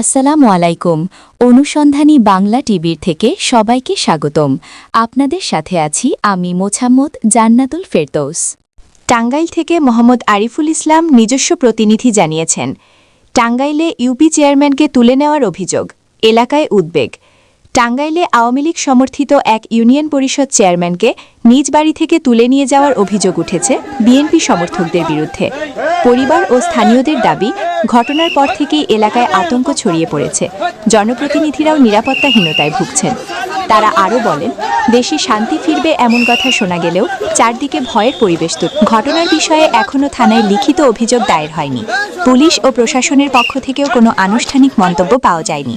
আসসালামু আলাইকুম। অনুসন্ধানী বাংলা টিভির থেকে সবাইকে স্বাগতম। আপনাদের সাথে আছি আমি মোছাম্মদ জান্নাতুল ফেরদৌস। টাঙ্গাইল থেকে মোহাম্মদ আরিফুল ইসলাম নিজস্ব প্রতিনিধি জানিয়েছেন, টাঙ্গাইলে ইউপি চেয়ারম্যানকে তুলে নেওয়ার অভিযোগ, এলাকায় উদ্বেগ। টাঙ্গাইলে আওয়ামী লীগ সমর্থিত এক ইউনিয়ন পরিষদ চেয়ারম্যানকে নিজ বাড়ি থেকে তুলে নিয়ে যাওয়ার অভিযোগ উঠেছে বিএনপি সমর্থকদের বিরুদ্ধে। পরিবার ও স্থানীয়দের দাবি, ঘটনার পর থেকেই এলাকায় আতঙ্ক ছড়িয়ে পড়েছে। জনপ্রতিনিধিরাও নিরাপত্তাহীনতায় ভুগছেন। তারা আরও বলেন, দেশে শান্তি ফিরবে এমন কথা শোনা গেলেও চারদিকে ভয়ের পরিবেশ তো ঘটনার বিষয়ে এখনও থানায় লিখিত অভিযোগ দায়ের হয়নি। পুলিশ ও প্রশাসনের পক্ষ থেকেও কোনো আনুষ্ঠানিক মন্তব্য পাওয়া যায়নি।